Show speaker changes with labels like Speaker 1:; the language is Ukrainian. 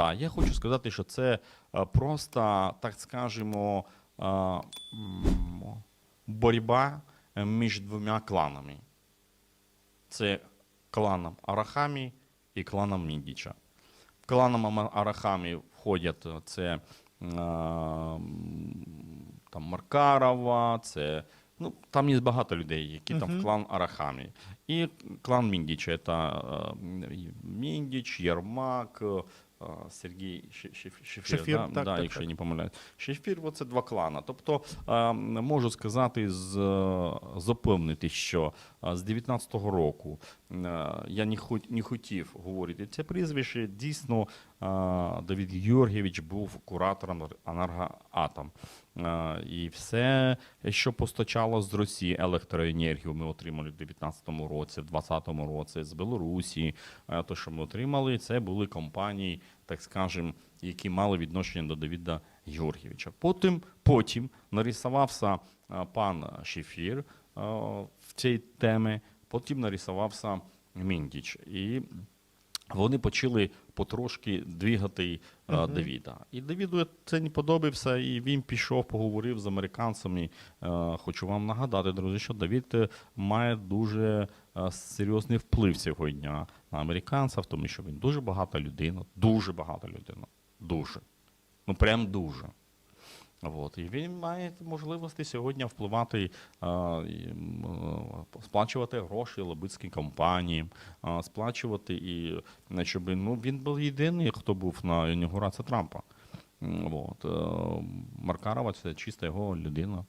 Speaker 1: Я хочу сказати, що це е, просто, так скажемо, е, боротьба е, між двома кланами. Це кланом Арахамі і кланом Міндіча. Кланом Арахамі входять це там Маркарова, це. Ну, там є багато людей, які там в клан Арахамі. І клан Міндіча це Міндіч, Єрмак, Сергій Шеф- Шеф- Шефір,
Speaker 2: Шефір,
Speaker 1: да,
Speaker 2: так,
Speaker 1: да,
Speaker 2: так,
Speaker 1: якщо
Speaker 2: так.
Speaker 1: я не помиляюсь. Шефір це два клана. Тобто е, можу сказати, з, е, запевнити, що з 19-го року е, я не, хот- не хотів говорити це прізвище. Дійсно, е, Давид Георгійович був куратором енергоатом. Е, І все, що постачало з Росії електроенергію, ми отримали в 19-му році, в 20-му році, з Білорусі. То, що ми отримали, це були компанії, так скажемо, які мали відношення до Давіда Георгійовича. Потім, потім нарисувався пан Шефір в цій темі, потім нарисувався Міндіч. І вони почали потрошки двигати е, Давіда. І Давіду це не подобався, і він пішов, поговорив з американцями. Е, хочу вам нагадати, друзі, що Давід е, має дуже е, серйозний вплив сьогодні на американців, тому що він дуже багата людина, дуже багата людина. Дуже. Ну прям дуже. От. І він має можливості сьогодні впливати, м, е, сплачувати гроші лобицьким компаніям, сплачувати і е, щоб ну, він був єдиний, хто був на інаугурації Трампа. От. е, Маркарова це чиста його людина.